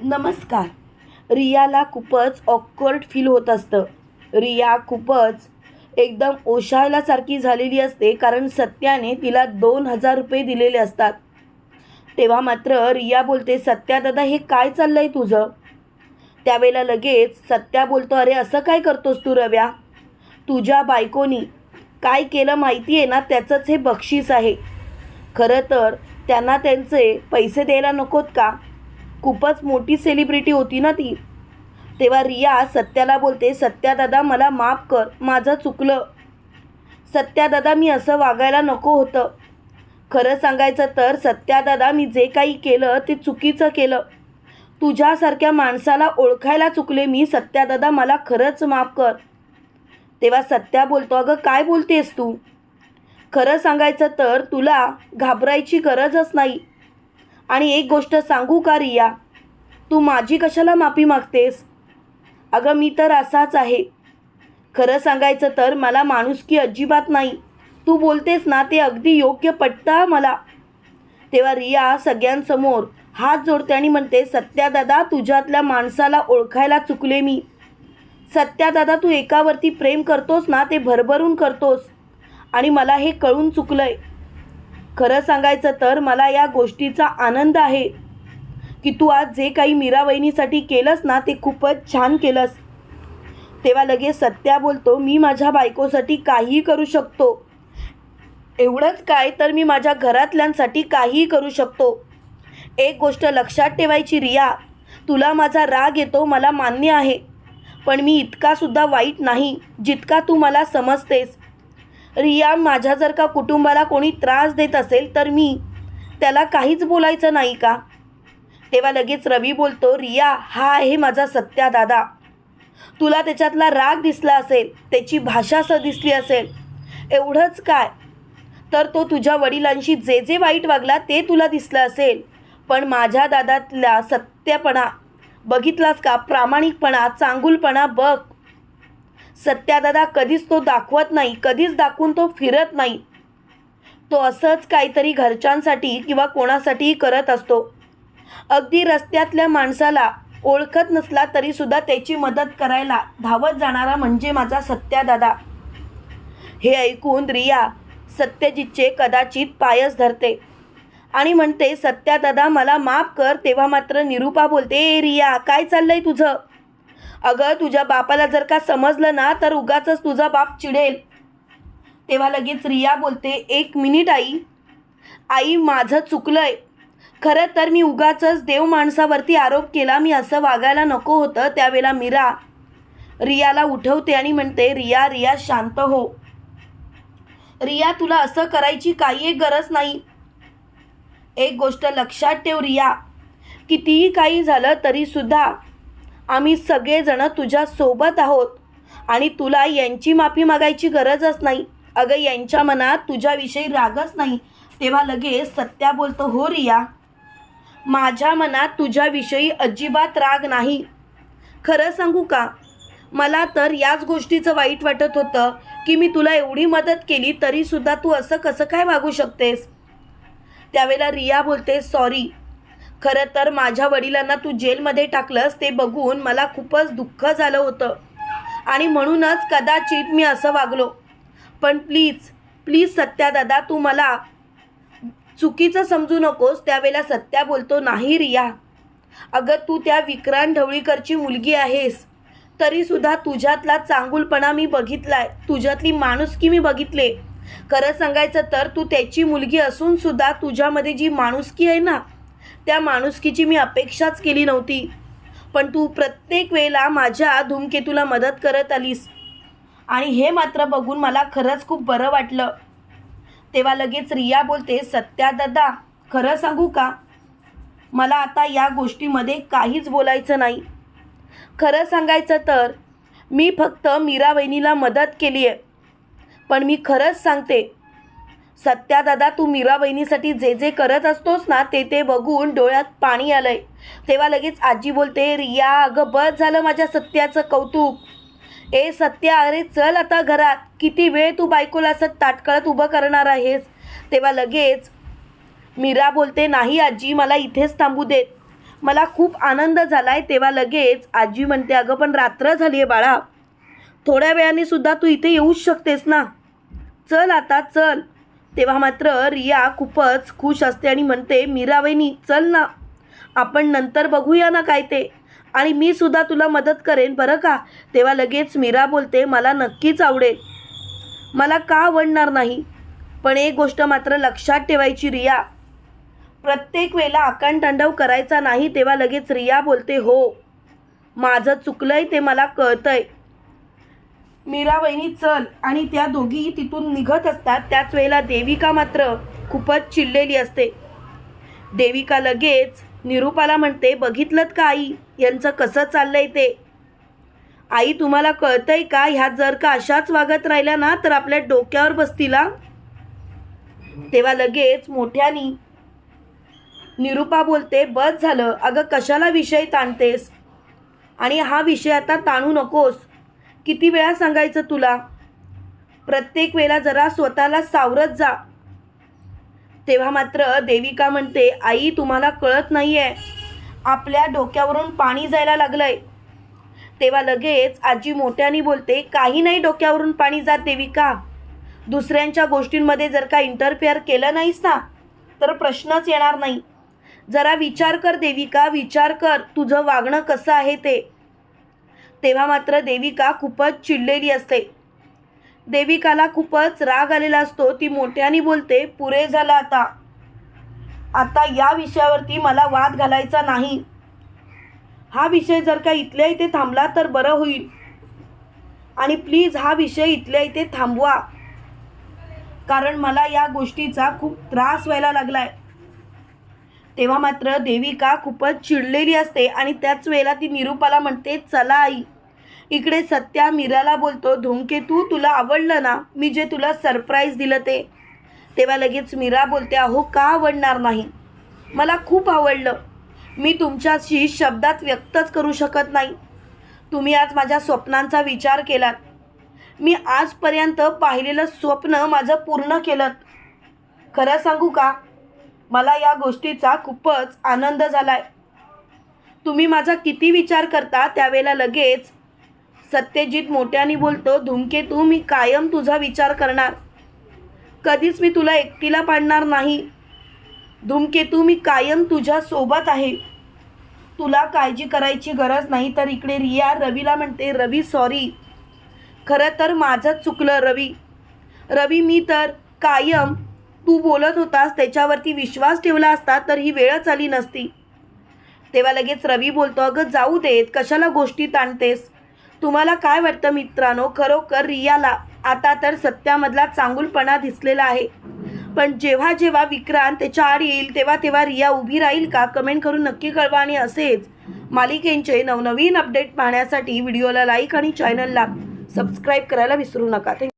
नमस्कार. रियाला खूपच awkward feel होत असतं. रिया खूपच एकदम ओशाळल्यासारखी झालेली असते कारण सत्याने तिला दोन हजार रुपये दिलेले असतात. तेव्हा मात्र रिया बोलते सत्या दादा हे काय चाललं आहे तुझं? त्यावेळेला लगेच सत्या बोलतो अरे असं काय करतोस तू रव्या? तुझ्या बायकोनी काय केलं माहिती आहे ना त्याचंच हे बक्षीस आहे. खरं तर त्यांना त्यांचे पैसे द्यायला नकोत का? खूपच मोठी सेलिब्रिटी होती ना ती. तेव्हा रिया सत्याला बोलते सत्या दादा मला माफ कर माझं चुकलं. सत्या दादा मी असं वागायला नको होतं. खरं सांगायचं तर सत्या दादा मी जे काही केलं ते चुकीचं केलं. तुझ्यासारख्या माणसाला ओळखायला चुकले मी सत्या दादा मला खरंच माफ कर. तेव्हा सत्या बोलतो अगं काय बोलतेस तू? खरं सांगायचं तर तुला घाबरायची गरजच नाही. आणि एक गोष्ट सांगू का रिया? तू माझी कशाला माफी मागतेस? अगं मी तर असाच आहे. खरं सांगायचं तर मला माणुसकी अजिबात नाही. तू बोलतेस ना ते अगदी योग्य पटता मला. तेव्हा रिया सगळ्यांसमोर हात जोडते आणि म्हणते सत्या दादा तुझ्यातल्या माणसाला ओळखायला चुकले मी. सत्या दादा तू एकावरती प्रेम करतोस ना ते भरभरून करतोस. आणि मला हे कळून चुकलं आहे खरं सांगायचं तर मला या गोष्टीचा आनंद आहे की तू आज जे काही मीरा वहिनीसाठी केलंस ना ते खूपच छान केलंस. तेव्हा लगेच सत्या बोलतो मी माझ्या बायकोसाठी काहीही करू शकतो. एवढंच काय तर मी माझ्या घरातल्यांसाठी काहीही करू शकतो. एक गोष्ट लक्षात ठेवायची रिया. तुला माझा राग येतो मला मान्य आहे. पण मी इतकासुद्धा वाईट नाही जितका तू मला समजतेस. रिया माझ्या जर का कुटुंबाला कोणी त्रास देत असेल तर मी त्याला काहीच बोलायचं नाही का? तेव्हा लगेच रवी बोलतो रिया हा आहे माझा सत्या दादा. तुला त्याच्यातला राग दिसला असेल त्याची भाषा स दिसली असेल. एवढंच काय? तर तो तुझ्या वडिलांशी जे जे वाईट वागला ते तुला दिसलं असेल. पण माझ्या दादातला सत्यपणा बघितलास का? प्रामाणिकपणा चांगुलपणा बघ. सत्यादादा कधीच तो दाखवत नाही कधीच दाखवून तो फिरत नाही. तो असंच काहीतरी घरच्यांसाठी किंवा कोणासाठीही करत असतो. अगदी रस्त्यातल्या माणसाला ओळखत नसला तरीसुद्धा त्याची मदत करायला धावत जाणारा म्हणजे माझा सत्यादादा. हे ऐकून रिया सत्यजितचे कदाचित पायच धरते आणि म्हणते सत्यादादा मला माफ कर तेव्हा मात्र निरूपा बोलते ए रिया काय चाललंय तुझं? अगं तुझ्या बापाला जर का समजलं ना तर उगाच तुझा बाप चिडेल. तेव्हा लगेच रिया बोलते एक मिनिट आई. आई माझं चुकलंय. खरं तर मी उगाचच देव माणसावरती आरोप केला मी असं वागायला नको होतं त्यावेळेला मीरा. रियाला उठवते आणि म्हणते रिया रिया शांत हो. रिया तुला असं करायची काही एक गरज नाही. एक गोष्ट लक्षात ठेव रिया. कितीही काही झालं तरीसुद्धा आम्ही सगळेजणं तुझ्यासोबत आहोत आणि तुला यांची माफी मागायची गरजच नाही. अगं यांच्या मनात तुझ्याविषयी रागच नाही. तेव्हा लगेच सत्या बोलतो हो रिया. माझ्या मनात तुझ्याविषयी अजिबात राग नाही. खरं सांगू का? मला तर याच गोष्टीचं वाईट वाटत होतं की मी तुला एवढी मदत केली तरीसुद्धा तू असं कसं काय वागू शकतेस? त्यावेळेला रिया बोलते सॉरी. खरं तर माझ्या वडिलांना तू जेलमध्ये टाकलंस ते बघून मला खूपच दुःख झालं होतं. आणि म्हणूनच कदाचित मी असं वागलो. पण प्लीज प्लीज सत्या दादा तू मला चुकीचं समजू नकोस त्यावेळेला सत्या बोलतो नाही रिया. अगं तू त्या विक्रांत ढवळीकरची मुलगी आहेस. तरीसुद्धा तुझ्यातला चांगुलपणा मी बघितलाय. तुझ्यातली माणुसकी मी बघितले. खरं सांगायचं तर तू त्याची मुलगी असून सुद्धा तुझ्यामध्ये जी माणुसकी आहे ना त्या माणुसकीची मी अपेक्षाच केली नव्हती. पण तू प्रत्येक वेळेला माझ्या धूमकेतूला मदत करत आलीस. आणि हे मात्र बघून मला खरंच खूप बरं वाटलं. तेव्हा लगेच रिया बोलते सत्या दादा खरं सांगू का? मला आता या गोष्टीमध्ये काहीच बोलायचं नाही. खरं सांगायचं तर मी फक्त मीरा वहिनीला मदत केली आहे पण मी खरंच सांगते सत्या दादा तू मीरा बहिणीसाठी जे जे करत असतोस ना ते ते बघून डोळ्यात पाणी आलंय. तेव्हा लगेच आजी बोलते रिया अगं बस झालं माझ्या सत्याचं कौतुक. ए सत्या अरे चल आता घरात. किती वेळ तू बायकोला असं ताटकळत उभं करणार आहेस? तेव्हा लगेच मीरा बोलते नाही आजी मला इथेच थांबू देत. मला खूप आनंद झाला आहे तेव्हा लगेच आजी म्हणते अगं पण रात्र झाली आहे बाळा. थोड्या वेळाने सुद्धा तू इथे येऊच शकतेस ना. चल आता चल. तेव्हा मात्र रिया खूपच खुश असते आणि म्हणते मीराबाईनी चल ना. आपण नंतर बघूया ना काय ते. आणि मी सुद्धा तुला मदत करेन बरं का? तेव्हा लगेच मीरा बोलते मला नक्कीच आवडेल. मला का आवडणार नाही? पण एक गोष्ट मात्र लक्षात ठेवायची रिया. प्रत्येक वेळेला आकांतांडव करायचा नाही तेव्हा लगेच रिया बोलते हो. माझं चुकलंय ते मला कळतंय. मीरा वहिनी चल आणि त्या दोघीही तिथून निघत असतात. त्याच वेळेला देविका मात्र खूपच चिडलेली असते. देविका लगेच निरूपाला म्हणते बघितलं का आई? यांचं कसं चाललंय ते? आई तुम्हाला कळतंय का? ह्या जर का अशाच वागत राहिल्या ना तर आपल्या डोक्यावर बसतीला. तेव्हा लगेच मोठ्यानी निरूपा बोलते बस झालं. अगं कशाला विषय ताणतेस? आणि हा विषय आता ताणू नकोस. किती वेळा सांगायचं तुला? प्रत्येक वेळेला जरा स्वतःला सावरत जा. तेव्हा मात्र देविका म्हणते आई तुम्हाला कळत नाही आहे आपल्या डोक्यावरून पाणी जायला लागलंय. तेव्हा लगेच आजी मोठ्याने बोलते काही नाही डोक्यावरून पाणी जात देविका. दुसऱ्यांच्या गोष्टींमध्ये जर का इंटरफेअर केलं नाहीस ना तर प्रश्नच येणार नाही. जरा विचार कर देविका विचार कर. तुझं वागणं कसं आहे ते. तेव्हा मात्र देविका खूपच चिडलेली असते. देविकाला खूपच राग आलेला असतो. ती मोठ्याने बोलते पुरे झालं आता. आता या विषयावरती मला वाद घालायचा नाही. हा विषय जर का इथल्या इथे थांबला तर बरं होईल. आणि प्लीज हा विषय इथल्या इथे थांबवा. कारण मला या गोष्टीचा खूप त्रास व्हायला लागलाय. तेव्हा मात्र देविका खूपच चिडलेली असते आणि त्याच वेळेला ती निरूपाला म्हणते चला आई. इकडे सत्या मीराला बोलतो धूमकेतू तुला आवडलं ना? मी जे तुला सरप्राईज दिलं ते. तेव्हा लगेच मीरा बोलते अहो का आवडणार नाही? मला खूप आवडलं. मी तुमच्याशी शब्दात व्यक्तच करू शकत नाही. तुम्ही आज माझ्या स्वप्नांचा विचार केलात. मी आजपर्यंत पाहिलेलं स्वप्न माझं पूर्ण केलं खरं सांगू का? मला या गोष्टीचा खूपच आनंद झालाय. तुम्ही माझा किती विचार करता त्यावेळेला लगेच सत्यजित मोठ्याने बोलतो धूमकेतू मी कायम तुझा विचार करणार. कधीच मी तुला एकटीला पाडणार नाही. धूमकेतू मी कायम तुझ्या सोबत आहे. तुला काळजी करायची गरज नाही तर इकडे रिया रवीला म्हणते रवी सॉरी खरं तर माझं चुकलं रवी. रवी मी तर कायम तू बोलत होतास त्याच्यावरती विश्वास ठेवला असता तर ही वेळच आली नसती. तेव्हा लगेच रवी बोलतो अगं जाऊ देत कशाला गोष्टी ताणतेस तुम्हाला काय वाटतं मित्रांनो? खरोखर रियाला आता तर सत्यामधला चांगुलपणा दिसलेला आहे. पण जेव्हा जेव्हा विक्रांत त्याच्या आड येईल तेव्हा तेव्हा रिया उभी राहील का? कमेंट करून नक्की कळवा आणि असेच मालिकेंचे नवनवीन अपडेट पाहण्यासाठी व्हिडिओला लाईक आणि चॅनलला सबस्क्राईब करायला विसरू नका. Thank-